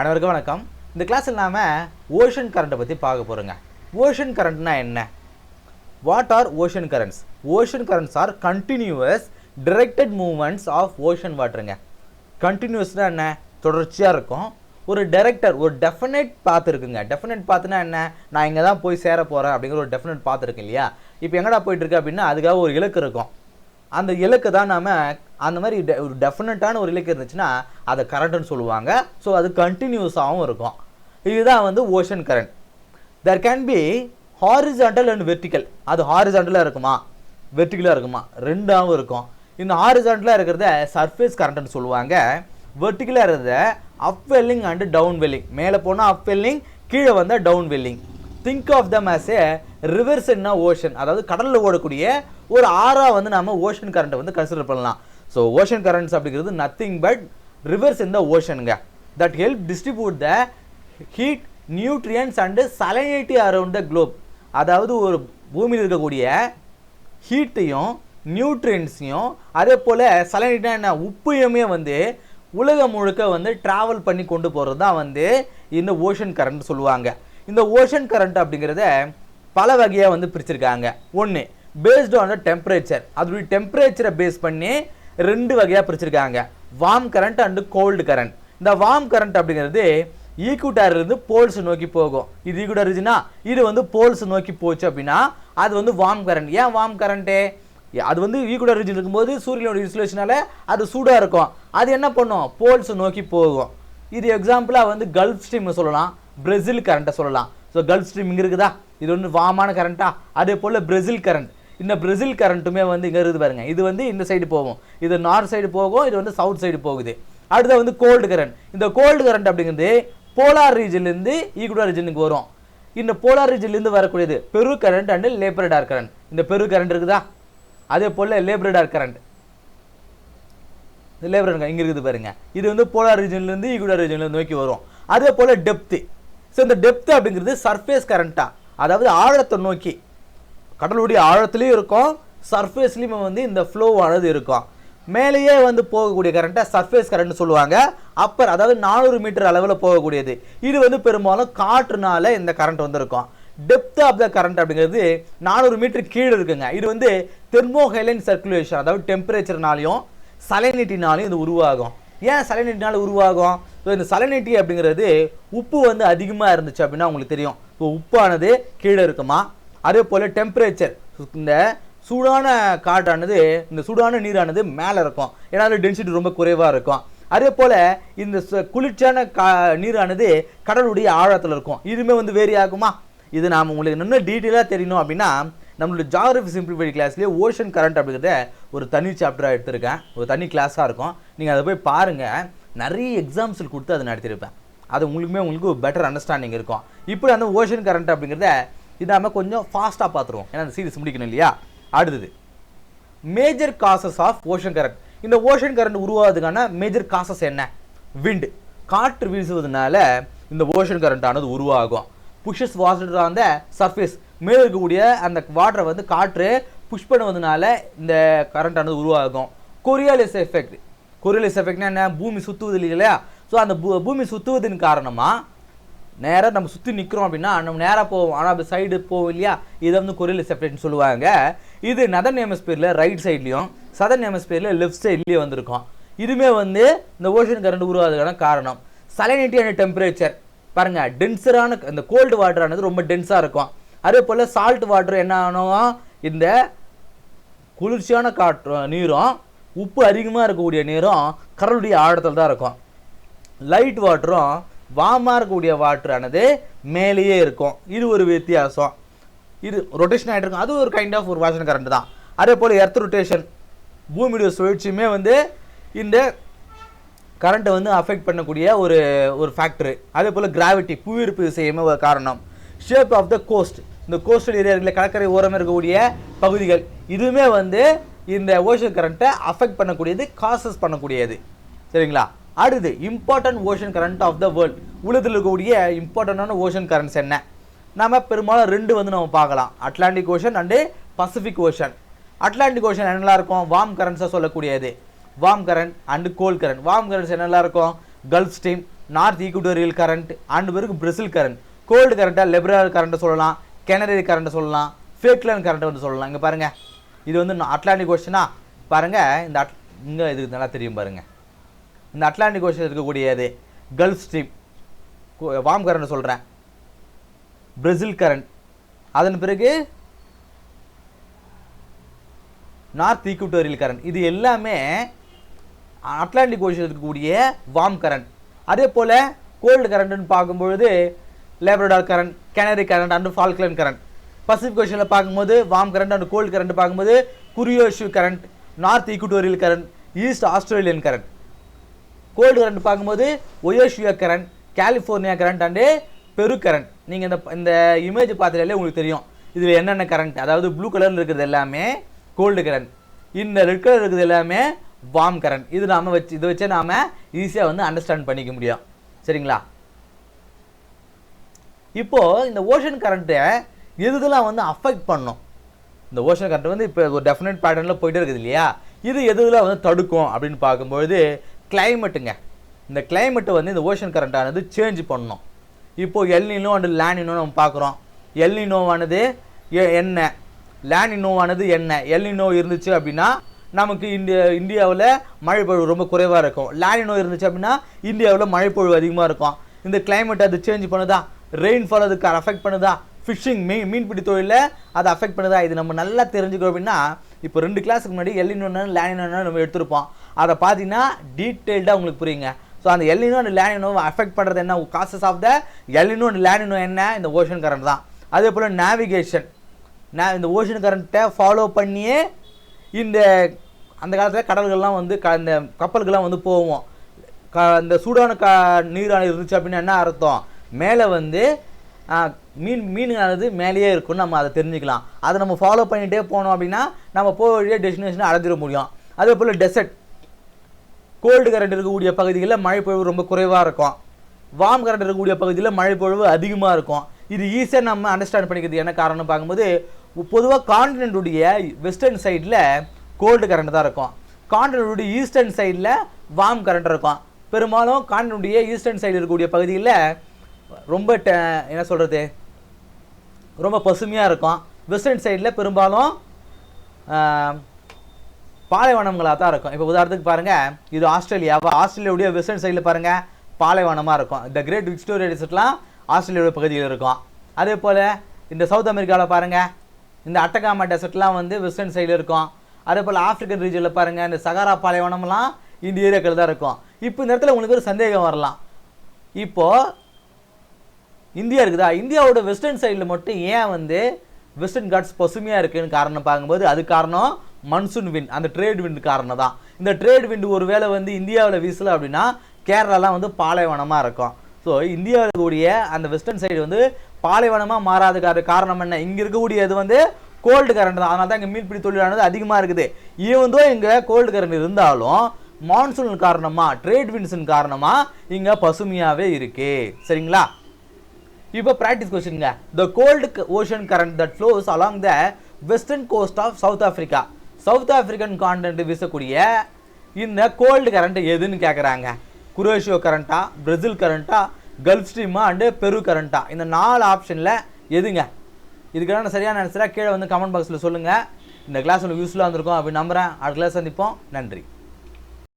அனைவருக்கும் வணக்கம். இந்த கிளாஸில் இல்லாமல் ஓஷன் கரண்ட்டை பற்றி பார்க்க போகிறோங்க ஓஷன் கரண்ட்னா என்ன? What are ocean currents ocean currents are continuous directed movements of ocean வாட்டருங்க கண்டினியூஸ்னால் என்ன? தொடர்ச்சியாக இருக்கும். ஒரு டைரக்டர் ஒரு டெஃபினட் பாத் இருக்குங்க. டெஃபினட் பாத்துனா என்ன? நான் இங்கே தான் போய் சேர போகிறேன் அப்படிங்கிற ஒரு டெஃபினட் பாத் இருக்கு இல்லையா? இப்போ எங்கடா போயிட்டுருக்கு அப்படின்னா அதுக்காக ஒரு இலக்கு இருக்கும். அந்த இலக்கு தான் நாம் அந்த மாதிரி டெ ஒரு டெஃபினட்டான ஒரு இலக்கு இருந்துச்சுன்னா அதை கரண்ட்னு சொல்லுவாங்க. ஸோ அது கண்டினியூஸாகவும் இருக்கும். இதுதான் வந்து ocean current there can be horizontal and vertical அது ஹாரிசாண்டலாக இருக்குமா? வெர்டிக்கலாக இருக்குமா? ரெண்டாகவும் இருக்கும். இந்த ஹாரிசாண்டலாக இருக்கிறத சர்ஃபேஸ் கரண்ட்னு சொல்லுவாங்க. வெர்டிக்கலாக இருக்கிறத அப்வெல்லிங் அண்ட் டவுன் வெல்லிங் மேலே போனால் அப்வெல்லிங் கீழே வந்தால் downwelling think of them as a rivers என்ன ஓஷன் அதாவது கடலில் ஓடக்கூடிய ஒரு ஆறாக வந்து நம்ம ஓஷன் கரண்ட்டை வந்து கன்சிடர் பண்ணலாம். ஸோ ஓஷன் கரண்ட்ஸ் அப்படிங்கிறது நத்திங் பட் ரிவர்ஸ் இந்த ஓஷனுங்க that help distribute the heat nutrients and salinity around the globe அதாவது ஒரு பூமியில் இருக்கக்கூடிய ஹீட்டையும் நியூட்ரியன்ஸையும் அதே போல் சலைனிட்டா என்ன? உப்பையுமே வந்து உலகம் முழுக்க வந்து ட்ராவல் பண்ணி கொண்டு போகிறது தான் வந்து இந்த ஓஷன் கரண்ட் சொல்லுவாங்க. இந்த ஓஷன் கரண்ட் அப்படிங்கிறத பல வகையாக வந்து பிரிச்சிருக்காங்க. ஒன்று பேஸ்டு ஆன் த டெம்பரேச்சர் அதோடைய டெம்பரேச்சரை பேஸ் பண்ணி ரெண்டு வகையாக பிரிச்சிருக்காங்க. Warm current and cold current இந்த வார்ம் கரண்ட் அப்படிங்கிறது ஈக்குட்டார் இருந்து போல்ஸ் நோக்கி போகும். இது ஈக்குவிட்டார் இருந்துச்சுன்னா இது வந்து போல்ஸ் நோக்கி போச்சு அப்படின்னா அது வந்து வார்ம் கரண்ட் ஏன் வார்ம் கரண்ட்டு அது வந்து ஈக்குவிட்டார் ரிஜின் இருக்கும்போது சூரியனோட இன்சுலேஷனால அது சூடாக இருக்கும். அது என்ன பண்ணும்? போல்ஸ் நோக்கி போகும். இது எக்ஸாம்பிளாக வந்து கல்ஃப் ஸ்ட்ரீம் சொல்லலாம். பிரேசில் கரண்ட்டை சொல்லலாம். ஸோ கல்ஃப் ஸ்ட்ரீம் இங்கே இருக்குதா? இது வந்து வாமான கரண்ட்டா அதே போல் பிரேசில் கரண்ட் இந்த பிரேசில் கரண்ட்டுமே வந்து இங்கே இருக்குது பாருங்க. இது வந்து இந்த சைடு போகும். இது நார்த் சைடு போகும் இது வந்து சவுத் சைடு போகுது. அடுத்து வந்து கோல்டு கரண்ட் இந்த கோல்டு கரண்ட் அப்படிங்கிறது போலார் ரீஜன்லேருந்து ஈக்குடா ரீஜனுக்கு வரும். இந்த போலார் ரீஜன்லேருந்து வரக்கூடியது பெரு கரண்ட் அண்ட் லேப்ரடார் கரண்ட் இந்த பெரு கரண்ட் இருக்குதா? அதே போல் லேப்ரடார் கரண்ட் இந்த லேபர் இங்கே இருக்குது பாருங்க. இது வந்து போலார் ரீஜன்லேருந்து ஈக்குடா ரீஜன்லேருந்து நோக்கி வரும். அதே போல் டெப்த்து ஸோ இந்த டெப்த் அப்படிங்கிறது சர்ஃபேஸ் கரண்ட்டாக அதாவது ஆழத்தை நோக்கி. கடலுடைய ஆழத்துலேயும் இருக்கும் சர்ஃபேஸ்லேயும் வந்து இந்த ஃப்ளோ ஆனது இருக்கும். மேலேயே வந்து போகக்கூடிய கரண்ட்டை சர்ஃபேஸ் கரண்ட் சொல்லுவாங்க. அப்பர் அதாவது நானூறு மீட்டர் அளவில் போகக்கூடியது. இது வந்து பெரும்பாலும் காற்றுனால இந்த கரண்ட் வந்திருக்கும். டெப்த் ஆஃப் த கரண்ட் அப்படிங்கிறது நானூறு மீட்டர் கீழே இருக்குங்க. இது வந்து தெர்மோஹைலைன் சர்க்குலேஷன் அதாவது டெம்பரேச்சர்னாலையும் சலைனிட்டினாலையும் இது உருவாகும். ஏன் சலைனிட்டினால உருவாகும்? ஸோ இந்த சலனிட்டி அப்படிங்கிறது உப்பு வந்து அதிகமாக இருந்துச்சு அப்படின்னா உங்களுக்கு தெரியும். இப்போ உப்பானது கீழே இருக்குமா? அதே போல் டெம்பரேச்சர் இந்த சூடான காற்றானது இந்த சூடான நீரானது மேலே இருக்கும். ஏன்னா அது டென்சிட்டி ரொம்ப குறைவாக இருக்கும். அதே போல் இந்த குளிர்ச்சியான கா நீரானது கடலுடைய ஆழத்தில் இருக்கும். இதுவுமே வந்து வேரி ஆகுமா? இது நாம் உங்களுக்கு இன்னும் டீட்டெயிலாக தெரியணும் அப்படின்னா நம்மளோட ஜாகிரபி சிம்பிளிஃபைட் கிளாஸ்லேயே ஓஷன் கரண்ட் அப்படிங்கிறத ஒரு தனி சாப்டராக எடுத்திருக்கேன். ஒரு தனி கிளாஸாக இருக்கும். நீங்கள் அதை போய் பாருங்கள் நிறைய எக்ஸாம்ஸில் கொடுத்து அதை நடத்தியிருப்பேன். அது உங்களுக்குமே உங்களுக்கு பெட்டர் அண்டர்ஸ்டாண்டிங் இருக்கும். இப்படி அந்த ஓஷன் கரண்ட் அப்படிங்கிறத இதாமல் கொஞ்சம் ஃபாஸ்ட்டாக பார்த்துருவோம். ஏன்னா அந்த சீரிஸ் முடிக்கணும் இல்லையா? அடுத்தது major causes of ocean current இந்த ஓஷன் கரண்ட் உருவாகிறதுக்கான மேஜர் காசஸ் என்ன? விண்டு காற்று வீசுவதனால இந்த ஓஷன் கரண்ட் ஆனது உருவாகும். புஷஸ் வாட்டர் அந்த த சர்ஃபேஸ் மேலே இருக்கக்கூடிய அந்த வாட்டரை வந்து காற்று புஷ் பண்ணுவதனால இந்த கரண்ட் ஆனது உருவாகும். கொரியாலிஸ் எஃபெக்ட் கொரியலிஸ் எஃபெக்ட்னா என்ன பூமி சுற்றுவது இல்லையா? ஸோ அந்த பூ- பூமி சுற்றுவதன் காரணமாக நேராக நம்ம சுற்றி நிற்கிறோம் அப்படின்னா நம்ம நேராக போவோம். ஆனால் அப்படி சைடு போவோம் இல்லையா? இதை வந்து கொரியலிஸ் எஃபெக்ட்னு சொல்லுவாங்க. இது நதன் ஹெமஸ்பியரில் ரைட் சைட்லேயும் சதர்ன் ஹெமஸ்பியரில் லெஃப்ட் சைட்லேயும் வந்திருக்கும். இதுவுமே வந்து இந்த ஓஷன் கரண்ட் உருவாதுக்கான காரணம். சலைனிட்டி அண்ட் டெம்பரேச்சர் பாருங்கள் டென்சரான இந்த கோல்டு வாட்டரானது ரொம்ப டென்ஸாக இருக்கும். அதே போல் சால்ட் வாட்டர் என்ன ஆனோ இந்த குளிர்ச்சியான காற்று நீரும் உப்பு அதிகமாக இருக்கக்கூடிய நீரும் கடலுடைய ஆழத்தில் தான் இருக்கும். லைட் வாட்டரும் வார்மாக இருக்கக்கூடிய வாட்டரானது மேலேயே இருக்கும். இது ஒரு வித்தியாசம். இது ரொட்டேஷன் ஆகிட்டு இருக்கும் அது ஒரு கைண்ட் ஆஃப் ஒரு வாஷன் கரண்ட் தான். அதே போல் எர்த் ரொட்டேஷன் பூமியுடைய சுழற்சியுமே வந்து இந்த கரண்ட்டை வந்து அஃபெக்ட் பண்ணக்கூடிய ஒரு ஒரு ஃபேக்டரு அதே போல் கிராவிட்டி புவியீர்ப்பு விசையுமே ஒரு காரணம். ஷேப் ஆஃப் த கோஸ்ட் இந்த கோஸ்டல் ஏரியாவில் கடற்கரை ஓரம் இருக்கக்கூடிய பகுதிகள் இதுவுமே வந்து இந்த ஓஷன் கரண்ட்டை அஃபெக்ட் பண்ணக்கூடியது காசஸ் பண்ணக்கூடியது. சரிங்களா? அடுத்து important ocean current of the world உலகத்தில் இருக்கக்கூடிய இம்பார்ட்டண்டான ஓஷன் கரண்ட்ஸ் என்ன? நம்ம பெரும்பாலும் ரெண்டு வந்து நம்ம பார்க்கலாம். Atlantic ocean and Pacific ocean Atlantic ocean என்னெல்லாம் இருக்கும்? வார்ம் கரண்ட்ஸாக சொல்லக்கூடியது. Warm current and cold current warm currents என்னெல்லாம் இருக்கும்? Gulf Stream north equatorial current and பிறகு பிரசில் கரண்ட் கோல்டு கரண்ட்டாக லெபரல் கரண்ட்டை சொல்லலாம். கெனரி கரண்ட்டை சொல்லலாம். ஃபேக்லேண்ட் கரண்ட்டை வந்து சொல்லலாம். இங்கே பாருங்கள் இது வந்து அட்லாண்டிக் ஓஷனா பாருங்கள் இந்த அட் இங்கே இதுக்கு நல்லா தெரியும் பாருங்கள் இந்த அட்லாண்டிக் ஓஷன் இருக்கக்கூடியது கல்ஃப் ஸ்ட்ரீம் வாம் கரண்ட் சொல்கிறேன் பிரேசில் கரண்ட் அதன் பிறகு நார்த் ஈக்குட்டோரியல் கரண்ட் இது எல்லாமே அட்லாண்டிக் ஓஷன் இருக்கக்கூடிய வார்ம் கரண்ட் அதே போல் கோல்டு கரண்ட்டுன்னு பார்க்கும்பொழுது Labrador current Canary current and Falkland current Pacific ஓஷனில் பார்க்கும்போது warm current and cold current பார்க்கும்போது Kuroshio current north equatorial current east Australian current. Cold current பார்க்கும்போது Oyashio current California current and Peru current. நீங்கள் இந்த இந்த image பார்த்துட்டாலே உங்களுக்கு தெரியும். இதில் என்னென்ன கரண்ட்? அதாவது ப்ளூ கலரில் இருக்கிறது எல்லாமே கோல்டு கரண்ட். இந்த ரெட் கலர் இருக்கிறது எல்லாமே வார்ம் கரண்ட். இது நாம் வச்சு இதை வச்சே நாம் ஈஸியாக வந்து அண்டர்ஸ்டாண்ட் பண்ணிக்க முடியும். சரிங்களா? இப்போது இந்த ஓஷன் கரண்ட்டை எதுதெல்லாம் வந்து அஃபெக்ட் பண்ணும்? இந்த ஓஷன் கரண்ட் வந்து இப்போ ஒரு டெஃபினட் பேட்டர்னில் போயிட்டே இருக்குது இல்லையா? இது எதுலாம் வந்து தடுக்கும் அப்படின்னு பார்க்கும்பொழுது கிளைமேட்டுங்க இந்த கிளைமேட்டு வந்து இந்த ஓஷன் கரண்ட்டானது சேஞ்ச் பண்ணணும் இப்போ எல்னினோ அண்டு லேனினோ நம்ம பார்க்குறோம். எல்னினோவானது என்ன? லேனினோவானது என்ன? எல்னினோ இருந்துச்சு அப்படின்னா நமக்கு இந்தியா இந்தியாவில் மழைப்பொழிவு ரொம்ப குறைவாக இருக்கும். லேனினோ இருந்துச்சு அப்படின்னா இந்தியாவில் மழைப்பொழிவு அதிகமாக இருக்கும். இந்த கிளைமேட் அது சேஞ்ச் பண்ணுதா? ரெயின்ஃபால் அதுக்கு அஃபெக்ட் பண்ணுதா? ஃபிஷிங் மீன் மீன்பிடி தொழிலில் அதை அஃபெக்ட் பண்ணுதா? இது நம்ம நல்லா தெரிஞ்சுக்கிறோம் அப்படின்னா இப்போ ரெண்டு கிளாஸுக்கு முன்னாடி எல்லினோன்னு லேனினோன்னு நம்ம எடுத்திருப்போம். அதை பார்த்தீங்கன்னா டீட்டெயில்டாக உங்களுக்கு புரியுங்க. ஸோ அந்த எல்லினோ அண்ட் லேனினோ அஃபெக்ட் பண்ணுறது என்ன? Causes of the El Nino and La Nina என்ன? இந்த ஓஷன் கரண்ட் தான். அதே போல் நேவிகேஷன் நான் இந்த ஓஷன் கரண்ட்டை ஃபாலோ பண்ணியே இந்த அந்த காலத்தில் கடல்கள்லாம் வந்து க இந்த கப்பல்கள்லாம் வந்து போவோம். க இந்த சூடான க நீரான இருந்துச்சு அப்படின்னா என்ன அர்த்தம்? மேலே வந்து மீன் மீனுங்கிறது மேலேயே இருக்கும்னு நம்ம அதை தெரிஞ்சுக்கலாம். அதை நம்ம ஃபாலோ பண்ணிகிட்டே போனோம் அப்படின்னா நம்ம போக வழியாக டெஸ்டினேஷனை அடைஞ்சிட முடியும். அதே போல் டெசர்ட் கோல்டு கரண்ட் இருக்கக்கூடிய பகுதிகளில் மழைப்பொழிவு ரொம்ப குறைவாக இருக்கும். வார்ம் கரண்ட் இருக்கக்கூடிய பகுதியில் மழைப்பொழிவு அதிகமாக இருக்கும். இது ஈஸியாக நம்ம அண்டர்ஸ்டாண்ட் பண்ணிக்கிறது என்ன காரணம் பார்க்கும்போது பொதுவாக காண்டினென்ட்டுடைய வெஸ்டர்ன் சைடில் கோல்டு கரண்ட் தான் இருக்கும். காண்டினென்ட்டுடைய ஈஸ்டர்ன் சைடில் வார்ம் கரண்ட் இருக்கும். பெரும்பாலும் காண்டினென்ட்டுடைய ஈஸ்டர்ன் சைடு இருக்கக்கூடிய பகுதியில் ரொம்ப என்ன சொல்கிறது ரொம்ப பசுமையாக இருக்கும். வெஸ்டர்ன் சைடில் பெரும்பாலும் பாலைவனங்களாக தான் இருக்கும். இப்போ உதாரணத்துக்கு பாருங்கள் இது ஆஸ்திரேலியாவா ஆஸ்திரேலியாவுடைய வெஸ்டர்ன் சைடில் பாருங்கள் பாலைவனமாக இருக்கும். இந்த கிரேட் விக்டோரியா டெசர்ட்லாம் ஆஸ்திரேலியாவுடைய பகுதியில் இருக்கும். அதே போல் இந்த சவுத் அமெரிக்காவில் பாருங்கள் இந்த அட்டகாமா டெசர்ட்லாம் வந்து வெஸ்டர்ன் சைடில் இருக்கும். அதே போல் ஆஃப்ரிக்கன் ரீஜனில் பாருங்கள் இந்த சகாரா பாலைவனம்லாம் இந்த ஏரியாக்கள் தான் இருக்கும். இப்போ இந்த இடத்துல உங்களுக்கு ஒரு சந்தேகம் வரலாம். இப்போது இந்தியா இருக்குதா? இந்தியாவோட வெஸ்டர்ன் சைடில் மட்டும் ஏன் வந்து வெஸ்டர்ன் காட்ஸ் பசுமையாக இருக்குன்னு காரணம் பார்க்கும்போது அது காரணம் மன்சூன் விண்ட் அந்த ட்ரேட் விண்ட் காரணம் தான். இந்த ட்ரேட் விண்ட் ஒருவேளை வந்து இந்தியாவில் வீசலை அப்படின்னா கேரளாலாம் வந்து பாலைவனமாக இருக்கும். ஸோ இந்தியாவில் கூடிய அந்த வெஸ்டர்ன் சைடு வந்து பாலைவனமாக மாறாத காரணம் என்ன? இங்கே இருக்கக்கூடியது வந்து கோல்டு கரண்ட் தான். அதனால தான் இங்கே மீன்பிடி தொழிலானது அதிகமாக இருக்குது. ஈவந்தோ இங்கே கோல்டு கரண்ட் இருந்தாலும் மான்சூன் காரணமாக ட்ரேட் விண்ட்ஸின் காரணமாக இங்கே பசுமையாகவே இருக்குது சரிங்களா? இப்போ practice கொஸ்டின்ங்க the cold ocean current that flows along the western coast of South Africa South African continent வீசக்கூடிய இந்த கோல்டு கரண்ட் எதுன்னு கேட்குறாங்க குரோஷியோ கரண்ட்டா பிரேசில் கரண்ட்டா கல்ஃப் ஸ்ட்ரீமா அண்டு பெரு கரண்ட்டா இந்த நாலு ஆப்ஷனில் எதுங்க? இதுக்கான சரியான ஆன்சராக கீழே வந்து கமெண்ட் பாக்ஸில் சொல்லுங்கள் இந்த கிளாஸ் உங்களுக்கு யூஸ்ஃபுல்லாக இருந்திருக்கும் அப்படின்னு நம்புகிறேன் அடுத்த கிளாஸ் சந்திப்போம். நன்றி.